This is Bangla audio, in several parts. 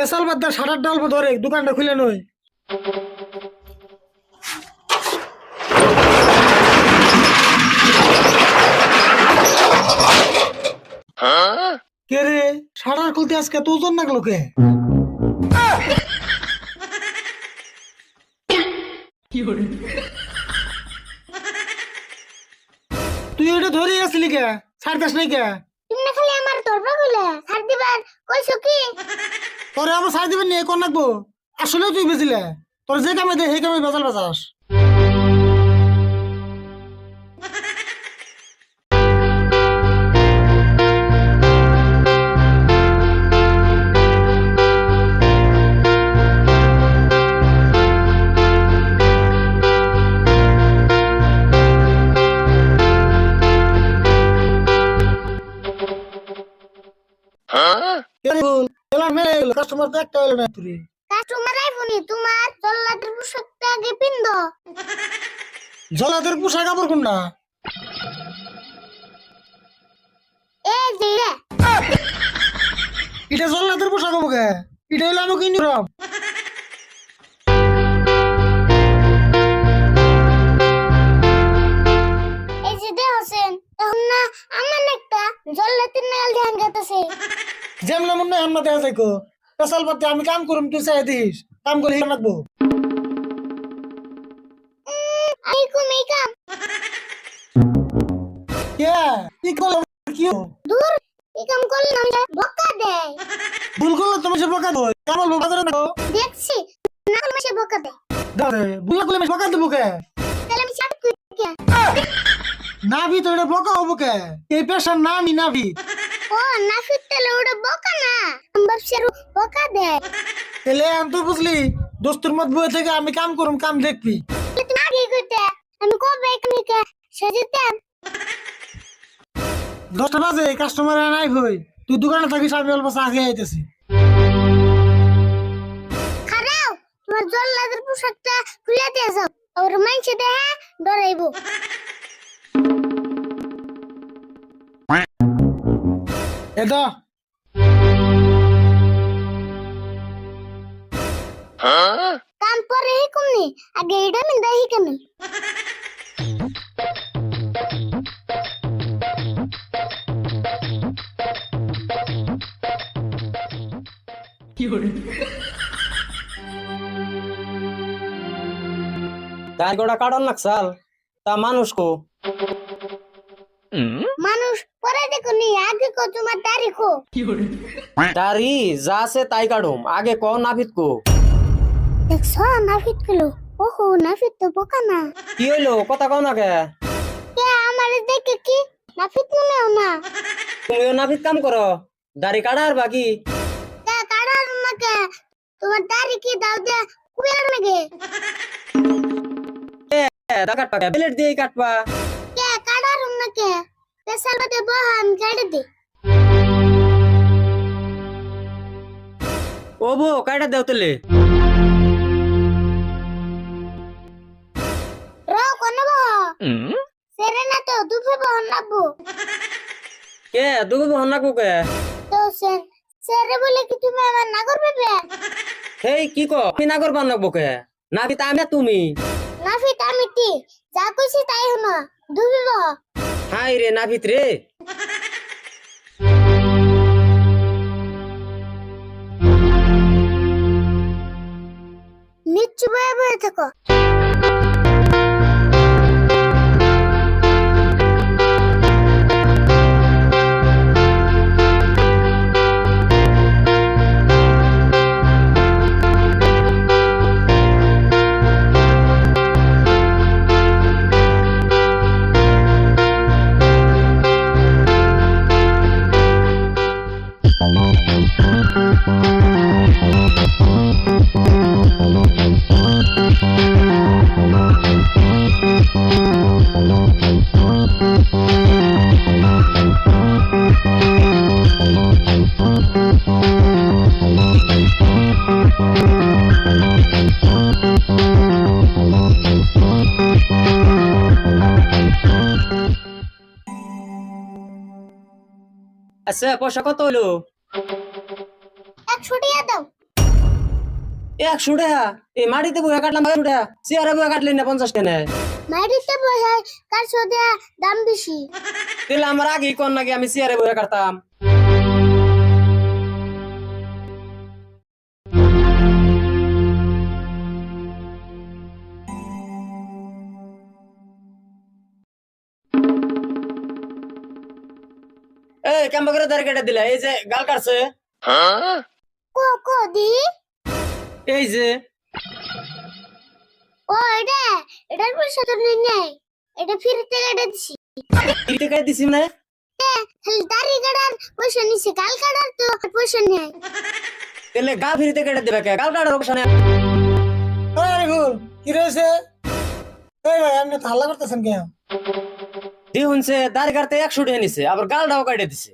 পেশাল বাদ দা সাটার ডাল ধরে, দোকানটা খুলে নই কে রে? খুলতে আজকে তো ওজন তুই এটা ধরে আসলি কে? ছাড়তাস নাই কে? তুমি খালি আমার ছাড় দিবার কি? তোরে আমার সাই দিবেন নিয়ে কোন লাগবো আসলে তুই বেজিলে তোর যে কামে দে, সেই কামে বেচাল বেচাস কাস্টমার তো একটা হলো না। তুই কাস্টমার আইবনি তোমার জল্লাদের পোশাকটা আগে পিন্দ জলাদের পোশাক কাপড় কোনটা? এই যে রে। এটা জল্লাদের পোশাক হব কে? এটা হলো আমাকে ইউনিফর্ম এই যে দে হোসেন এখন না আমার একটা জল্লাদের নাল ধ্যান গাতেছে যেমন মনে হয় আমরা দেখা যাইকো। পেশাল পাতে আমি কাম করুম তুই চাই দিস। কাম করে হিসাব রাখব কে কি? দূর। কাম না আমি বকা দেয়। ভুল করলে তুমি সে বকা দেবো কামাল বাজারে দেখো দেখছি না করলে সে বকা দেয়। দাঁড়ে ভুল করলে আমি বকা দেবো কে? তাহলে আমি চাট করি কে? নাভি তো এটা বকা হব কে? এই পেশার নামই নাভি ও না ফিরতে ওটা বকা না? আমি ভাবছি আরও বকা দেয়। তাহলে আমি তো বুঝলি দোস্তুর মত থেকে আমি কাম করুম কাম দেখবি। আগে আমি কবে এখানে কে দশটা বাজে কাস্টমার নাই হই। তুই দোকানে থাকিস আমি অল্প চা খেয়ে আইতেছি। খারাও তোমার জল্লাদের পোশাকটা খুলে দিয়ে যাও আর মাইনছে দেহা ডরাইবো। এটা কাম পরে হি কমনি আগে এটা মিন দেহি কেমন তার গোড়া কাটন লাগছাল তা মানুষ কো। মানুষ পরে দেখো নি আগে কো তোমার তারিখো তারি যা আছে তাই কাটুম আগে ক নাভিত কো দেখছ নাফিত কিলো ওহো নাফিত তো বোকা না কি হইল কথা কও না কে কে আমার দেখে কি নাফিত মনেও না তুমিও নাভিত কাম করো দাড়ি কাটা আর বাকি কে কাড়ার নাকে তোমার তারিখে দাও দে কুবের নাগে দা কাটবা প্লেট দিয়ে কাটবা কে কাড়ার নাকে পেশাল বহান গাড়ি দে ও বো কাটা দেও তেলে না তো দুফে বহন নাবো কে দুগো বহন না কো কে তো সেন সেরে বলে কি তুমি আমার নাগর পেবে হেই কি কো আমি না করবার নাকবো কে নাভিত আমি না তুমি আমি তি যা কইছি তাই হনো দুফে বহ হাই রে নাভিত রে। নিচু বয়ে বয়ে থাকো। আচ্ছা পয়সা কত হইল একশো টাকা দাও। একশো টাকা এই মাটিতে বইয়া কাটলাম একশো টাকা চেয়ারে বইয়া কাটলেন না পঞ্চাশ টাকা মাটিতে বসে কারশো দেয়া দাম বেশি। তাহলে আমার আগেই কর নাকি আমি চেয়ারে বইয়া কাটতাম। এই কেমন করে দাঁড়িয়ে কেটে দিলা? এই যে গাল কাটছে। কো কো দি। এই যে। ও এটা এটার পয়সা তো নেই নাই। এটা ফ্রিতে কেটে দিছি ইতে কেটে দিছি খালি দাড়ি কাটার পয়সা নিছে গাল কাটার তো পয়সা নেই। তাহলে গা ফিরিতে কেটে দিবে কে? গাল কাটার অপশন ওই আরিফুল কি রয়েছে? এই ভাই আপনি হাল্লা করতেছেন কেন? দি শুনছে দাড়ি কাটতে একশো টাকা নিছে আবার গালটাও কেটে দিছে।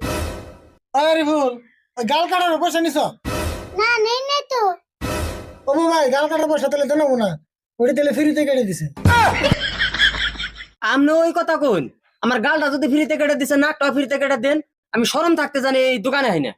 আরিফুল ওই গাল কাটার পয়সা নিছ? না নেই নাই ও ভাই গাল কাটার পয়সা তাহলে দেবো না। ওটি তাহলে ফ্রিতে কেটে দিছে। আমনে ওই কথা কোন আমার গালটা যদি ফ্রিতে কেটে দিছে নাকটা ফ্রিতে কেটে দেন আমি শরম থাকতে জানি এই দোকানে হয় না